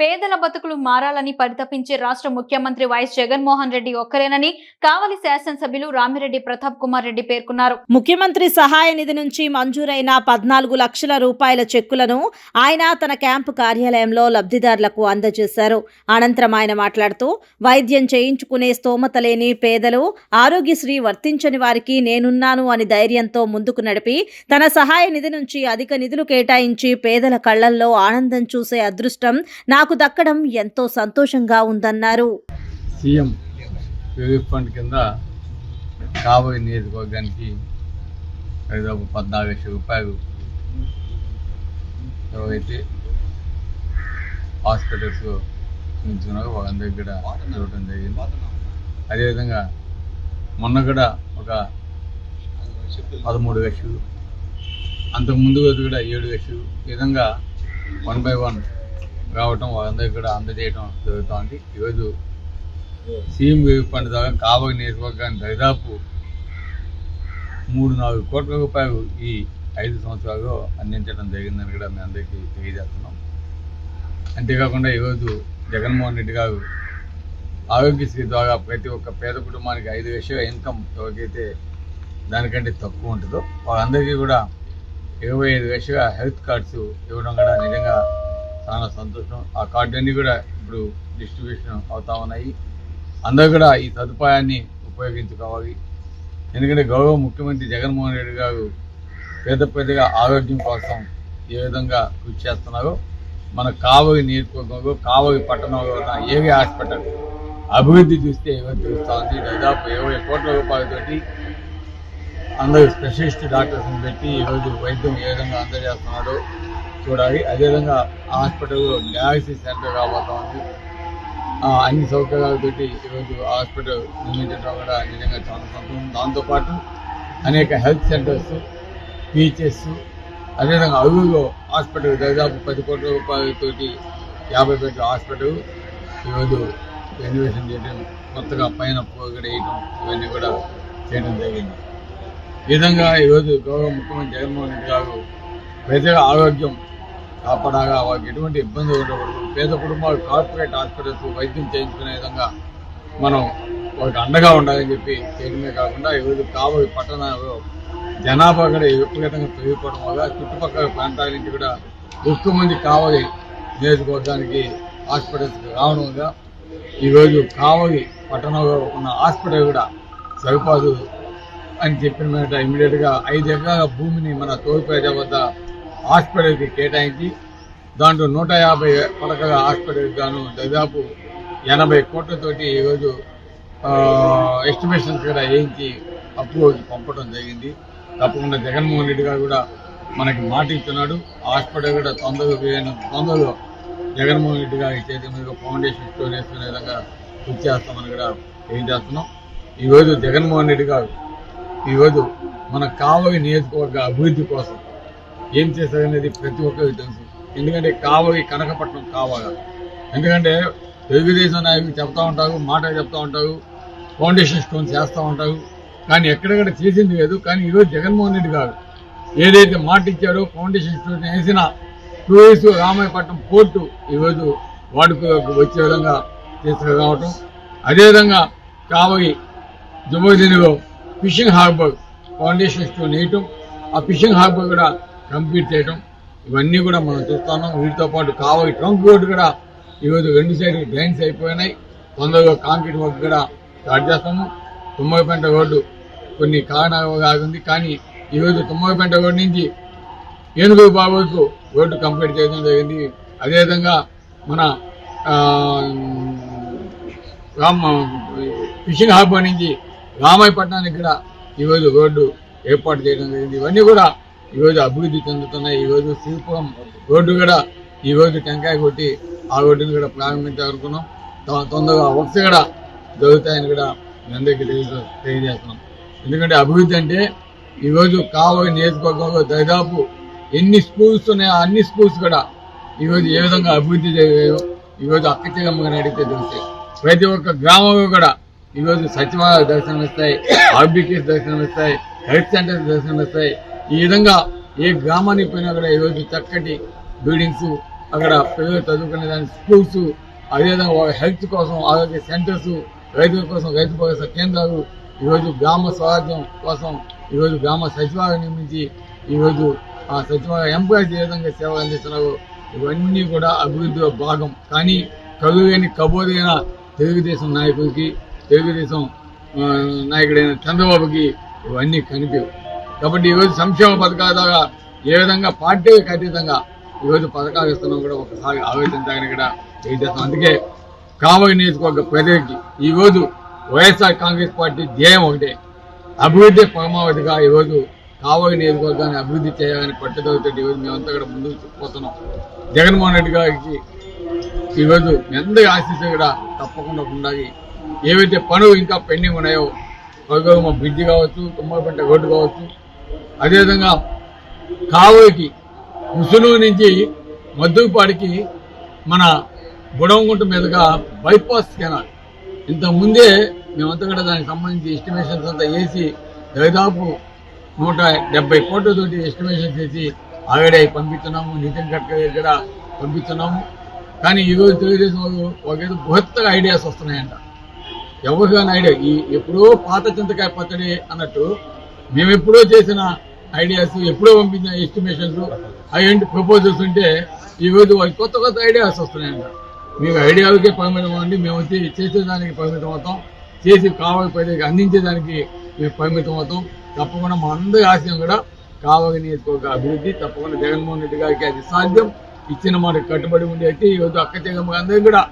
పేదల బతుకులు మారాలని పరితపించే రాష్ట్ర ముఖ్యమంత్రి వైఎస్ జగన్మోహన్ రెడ్డి ఒక్కరేనని కావలి శాసనసభ్యులు రామిరెడ్డి ప్రతాప్ కుమార్ రెడ్డి పేర్కొన్నారు. ముఖ్యమంత్రి సహాయ నిధి నుంచి మంజూరైన పద్నాలుగు లక్షల రూపాయల చెక్కులను ఆయన తన క్యాంపు కార్యాలయంలో లబ్ధిదారులకు అందజేశారు. అనంతరం ఆయన మాట్లాడుతూ వైద్యం చేయించుకునే స్తోమత లేని పేదలు ఆరోగ్యశ్రీ వర్తించని వారికి నేనున్నాను అని ధైర్యంతో ముందుకు నడిపి తన సహాయ నిధి నుంచి అధిక నిధులు కేటాయించి పేదల కళ్ళల్లో ఆనందం చూసే అదృష్టం నాకు దక్కడం ఎంతో సంతోషంగా ఉందన్నారు. సీఎం రిలీఫ్ ఫండ్ కింద కాబోయే నియోజకవర్గానికి దాదాపు పద్నాలుగు లక్షల రూపాయలు ఎవరైతే హాస్పిటల్స్ ఉంచుకున్నారో వాళ్ళందరికీ కూడా ఇవ్వడం జరిగింది. అదేవిధంగా మొన్న కూడా ఒక పదమూడు లక్షలు అంతకు ముందు రోజు కూడా ఏడు లక్షలు ఈ విధంగా వన్ బై వన్ రావటం వారందరికీ కూడా అందజేయడం జరుగుతోంది. ఈరోజు సీఎం రిలీఫ్ ఫండ్ ద్వారా కాబోయే నియోజకవర్గానికి దాదాపు మూడు నాలుగు కోట్ల రూపాయలు ఈ ఐదు సంవత్సరాల్లో అందించడం జరిగిందని కూడా మేము అందరికీ తెలియజేస్తున్నాం. అంతేకాకుండా ఈరోజు జగన్మోహన్ రెడ్డి గారు ఆరోగ్యశ్రీ ద్వారా ప్రతి ఒక్క పేద కుటుంబానికి ఐదు లక్షల ఇన్కమ్ ఎవరికైతే దానికంటే తక్కువ ఉంటుందో వాళ్ళందరికీ కూడా ఇరవై ఐదు లక్షల హెల్త్ కార్డ్స్ ఇవ్వడం కూడా నిజంగా చాలా సంతోషం. ఆ కార్డు కూడా ఇప్పుడు డిస్ట్రిబ్యూషన్ అవుతా ఉన్నాయి. అందరూ కూడా ఈ సదుపాయాన్ని ఉపయోగించుకోవాలి. ఎందుకంటే గౌరవ ముఖ్యమంత్రి జగన్మోహన్ రెడ్డి గారు పేద పెద్దగా ఆరోగ్యం కోసం ఏ విధంగా కృషి చేస్తున్నారో మన కావలి నియోజకవర్గంలో కావలి పట్టణంలో ఉన్న ఏవి హాస్పిటల్ అభివృద్ధి చూస్తే ఏవో చూస్తూ ఉంది దాదాపు ఇరవై కోట్ల రూపాయలతోటి అందరూ స్పెషలిస్ట్ డాక్టర్స్ని పెట్టి ఈరోజు వైద్యం ఏ విధంగా అందజేస్తున్నాడో చూడాలి. అదేవిధంగా హాస్పిటల్ డయాలసిస్ సెంటర్ రాబోతా ఉంది. ఆ, అన్ని సౌకర్యాలతోటి ఈరోజు హాస్పిటల్ నిర్మించడం కూడా నిజంగా చాలా సంతోషం దాంతోపాటు అనేక హెల్త్ సెంటర్స్ బీచెస్ అదేవిధంగా అరువులో హాస్పిటల్ దాదాపు పది కోట్ల రూపాయలతోటి యాభై బెడ్ల హాస్పిటల్ ఈరోజు రెన్యువేషన్ చేయడం కొత్తగా పైన పోగడ వేయడం ఇవన్నీ కూడా చేయడం జరిగింది. ఈ విధంగా ఈరోజు గౌరవ ముఖ్యమంత్రి జగన్మోహన్ రెడ్డి గారు ప్రజల ఆరోగ్యం కాపాడగా వాళ్ళకి ఎటువంటి ఇబ్బంది ఉండకూడదు. పేద కుటుంబాలు కార్పొరేట్ హాస్పిటల్స్ వైద్యం చేయించుకునే విధంగా మనం వాళ్ళకి అండగా ఉండాలని చెప్పి చేయడమే కాకుండా ఈరోజు కాబోయే పట్టణంలో జనాభా కూడా విపరీతంగా పెరిగిపోవడం వల్ల చుట్టుపక్కల ప్రాంతాల నుంచి కూడా ఎక్కువ మంది కావలి నియోజకవర్గానికి హాస్పిటల్స్కి రావడం వల్ల ఈరోజు కావలి పట్టణంలో ఉన్న హాస్పిటల్ కూడా సరిపోదు అని చెప్పిన మీద ఇమీడియట్గా ఐదు ఎకరాల భూమిని మన తోలుపేట వద్ద హాస్పిటల్కి కేటాయించి దాంట్లో నూట యాభై పడకల హాస్పిటల్కి గాను దాదాపు ఎనభై కోట్లతోటి ఈరోజు ఎస్టిమేషన్స్ కూడా వేయించి అప్రూవల్కి పంపడం జరిగింది. తప్పకుండా జగన్మోహన్ రెడ్డి గారు కూడా మనకి మాట ఇస్తున్నాడు. హాస్పిటల్ కూడా తొందరగా వేయను తొందరగా జగన్మోహన్ రెడ్డి గారి చేతి మీద ఫౌండేషన్ స్టోర్ వేసుకునే విధంగా కృషి చేస్తామని కూడా ఏం చేస్తున్నాం. ఈరోజు జగన్మోహన్ రెడ్డి గారు ఈరోజు మన కావలి నియోజకవర్గ అభివృద్ధి కోసం ఏం చేశారనేది ప్రతి ఒక్కరికి తెలుసు. ఎందుకంటే కావలి కనకపట్నం కావాలి. ఎందుకంటే తెలుగుదేశం నాయకులు చెప్తా ఉంటారు మాట చెప్తా ఉంటారు ఫౌండేషన్ స్టోన్స్ చేస్తూ ఉంటారు. కానీ ఎక్కడెక్కడ చేసింది లేదు. కానీ ఈరోజు జగన్మోహన్ రెడ్డి గారు ఏదైతే మాట ఇచ్చారో ఫౌండేషన్ స్టోన్స్ వేసిన టూ ఇయర్స్ రామాయపట్నం పోర్టు ఈరోజు వాడుకు వచ్చే విధంగా తీసుకురావటం అదేవిధంగా కావలి జుమోదినిలో ఫిషింగ్ హార్బర్ ఫౌండేషన్ స్టోన్ వేయటం. ఆ ఫిషింగ్ హార్బర్ కూడా కంప్లీట్ చేయటం ఇవన్నీ కూడా మనం చూస్తున్నాం. వీటితో పాటు కావలి ట్రంక్ రోడ్డు కూడా ఈరోజు రెండు సైడ్ డ్రైన్స్ అయిపోయినాయి. తొందరగా కాంక్రీట్ వర్క్ కూడా స్టార్ట్ చేస్తాము. తుమ్మగపేంట రోడ్డు కొన్ని కారణాలు కానీ ఈరోజు తుమ్మగపేంట రోడ్డు నుంచి ఏనుగు బాబుకు రోడ్డు కంప్లీట్ చేయడం జరిగింది. అదేవిధంగా మన రామ ఫిషింగ్ హార్బర్ నుంచి రామాయపట్నానికి కూడా ఈరోజు రోడ్డు ఏర్పాటు చేయడం జరిగింది. ఇవన్నీ కూడా ఈరోజు అభివృద్ధి చెందుతున్నాయి ఈరోజు శ్రీపురం రోడ్డు కూడా ఈరోజు టెంకాయ కొట్టి ఆ రోడ్డుని కూడా ప్రారంభించాలనుకున్నాం. తొందరగా వర్క్స్ కూడా జరుగుతాయని కూడా అందరికి అందరికీ తెలియజేస్తున్నాం. ఎందుకంటే అభివృద్ధి అంటే ఈరోజు కావలి నియోజకవర్గంలో దాదాపు ఎన్ని స్కూల్స్ ఉన్నాయో అన్ని స్కూల్స్ కూడా ఈరోజు ఏ విధంగా అభివృద్ధి జరిగాయో ఈరోజు అక్క అడిగితే తెలుస్తాయి. ప్రతి ఒక్క గ్రామంలో కూడా ఈరోజు సచివాలయ దర్శనం ఇస్తాయి ఆర్బీకేస్ దర్శనం ఇస్తాయి హెల్త్ సెంటర్స్ దర్శనం ఇస్తాయి ఈ విధంగా ఏ గ్రామానికి పోయినా కూడా ఈరోజు చక్కటి బిల్డింగ్స్ అక్కడ పిల్లలు చదువుకునే దాని స్కూల్స్ అదేవిధంగా హెల్త్ కోసం ఆరోగ్య సెంటర్స్ రైతుల కోసం రైతు భరోసా కేంద్రాలు ఈరోజు గ్రామ స్వరాజ్యం కోసం ఈరోజు గ్రామ సచివాలయం నిర్మించి ఈరోజు ఆ సచివాలయ ఎంప్లాయీస్ ఏ విధంగా సేవలు అందిస్తున్నారు ఇవన్నీ కూడా అభివృద్ధిలో భాగం. కానీ కలుగని కబోదైన తెలుగుదేశం నాయకుడికి తెలుగుదేశం నాయకుడైన చంద్రబాబుకి ఇవన్నీ కనిపించవు. కాబట్టి ఈరోజు సంక్షేమ పథకాల ద్వారా ఏ విధంగా పార్టీలకు అతీతంగా ఈరోజు పథకాలు ఇస్తున్నాం కూడా ఒకసారి ఆలోచించాలని కూడా తెలియజేస్తాం. అందుకే కావలి నియోజకవర్గ ప్రజలకి ఈరోజు వైఎస్ఆర్ కాంగ్రెస్ పార్టీ ధ్యేయం ఒకటే. అభివృద్ధి పరమావధిగా ఈరోజు కావలి నియోజకవర్గాన్ని అభివృద్ధి చేయాలని పట్టుదలతో ఈరోజు మేమంతా కూడా ముందుకు పోతున్నాం. జగన్మోహన్ రెడ్డి గారికి ఈరోజు మీ అందరి ఆశీస్సు కూడా తప్పకుండా ఉండాలి. ఏవైతే పనులు ఇంకా పెండింగ్ ఉన్నాయో మా బ్రిడ్జి కావచ్చు తుమ్మలపంట రోడ్డు కావచ్చు అదేవిధంగా కావోయికి ముసులు నుంచి మద్దుపాడికి మన బుడవగుంట మీదుగా బైపాస్ కెనాల్. ఇంతకుముందే మేమంతా కూడా దానికి సంబంధించి ఎస్టిమేషన్స్ అంతా వేసి దాదాపు నూట డెబ్బై కోట్లతోటి ఎస్టిమేషన్ చేసి ఆల్రెడీ పంపిస్తున్నాము నితిన్ గడ్కరీ కూడా పంపిస్తున్నాము. కానీ ఈరోజు తెలుగుదేశం వాళ్ళు వాళ్ళకేదో బృహత్తగా ఐడియాస్ వస్తున్నాయంట. ఎవరికైనా ఐడియా. ఈ ఎప్పుడో పాత చింతకాయ పచ్చడి అన్నట్టు మేము ఎప్పుడో చేసిన ఐడియాస్ ఎప్పుడో పంపించిన ఎస్టిమేషన్స్ అవేంటి ప్రపోజల్స్ ఉంటే ఈ రోజు కొత్త కొత్త ఐడియాస్ వస్తున్నాయంట. మేము ఐడియాలకే పరిమితం అవ్వండి మేము వచ్చి చేసేదానికి పరిమితం అవుతాం. చేసి కావాలి ప్రజలకు అందించేదానికి మేము పరిమితం అవుతాం. తప్పకుండా మా అందరి ఆశయం కూడా కావాలి నియోజకవర్గ అభివృద్ధి తప్పకుండా జగన్మోహన్ రెడ్డి గారికి అది సాధ్యం. ఇచ్చిన మాట కట్టుబడి ఉండి అయితే ఈ రోజు అక్క చెగమ్మ అందరికీ కూడా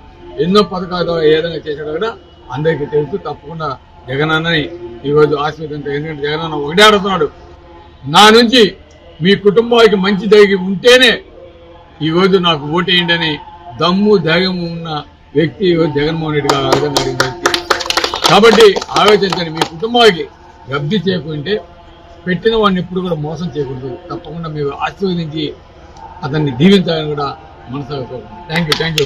ఎన్నో పథకాలు ఏ విధంగా చేశాడో కూడా అందరికీ తెలుసు. తప్పకుండా జగనన్నని ఈరోజు ఆశీర్వదించారు ఎందుకంటే జగనన్న ఒకటే అడుగుతున్నాడు నా నుంచి మీ కుటుంబానికి మంచి జరిగి ఉంటేనే ఈరోజు నాకు ఓటేయండి అని దమ్ము ధైర్యం ఉన్న వ్యక్తి జగన్మోహన్ రెడ్డి గారు అడగడం కాబట్టి ఆలోచించండి మీ కుటుంబానికి లబ్ధి చేయకుంటే పెట్టిన వాడిని ఎప్పుడు కూడా మోసం చేయకూడదు. తప్పకుండా మీరు ఆశీర్వదించి అతన్ని దీవించాలని కూడా మనసు థ్యాంక్ యూ థ్యాంక్ యూ